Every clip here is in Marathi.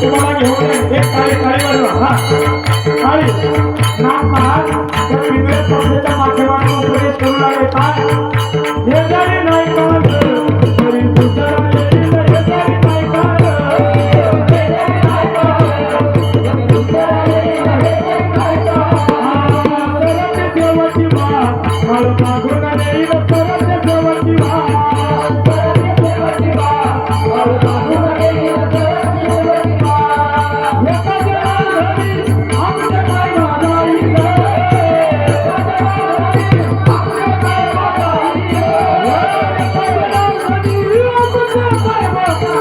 तुम्हाला घेऊन एक काळी काळी वाजवा हा काळी नाथ महाराज त्या पिंगळे पक्षाच्या माध्यमातून उपदेश करू लागले काय हे जरी नाही कळत तरी दुसरा येईल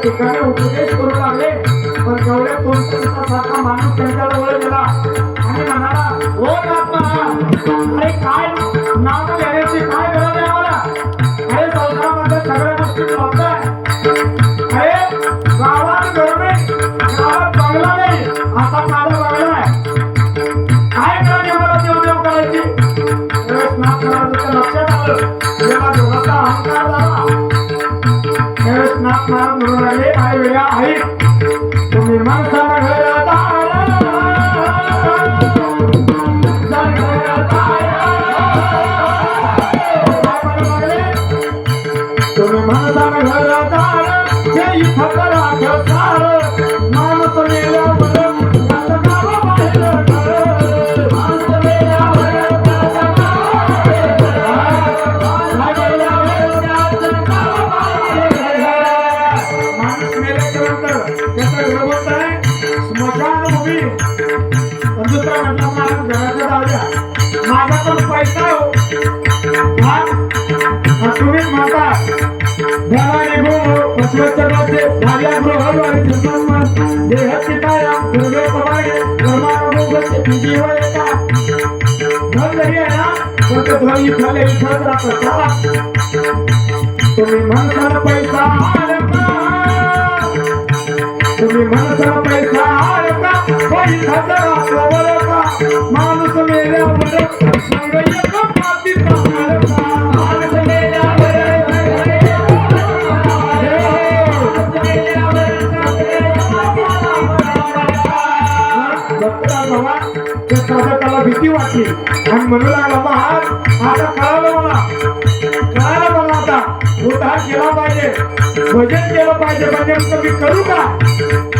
对吧？त्यावेळेस नाथ महाराज आई वेळा आई तुम्ही माणसाला घर तुम्ही माणसाला घरदार जे इथं करा माझा हो. हा. हा? तुम्हीच म्हणता ध्यानाने गो पशुचरणाचे भाज्या गृहवारी देह दुर्गे धन जरी आहे ना? पण तो धन इथले इथंच तुम्ही माणसाला पैसा. तुम्ही माणसाला पैसा. माणूस मेल्यावर त्याला भीती वाटली आणि म्हणू लागला महाराज आता कळालं मला कळालं मला आता उद्धार केला पाहिजे. भजन केलं पाहिजे. म्हणजे मी करू का?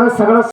हो. सगळं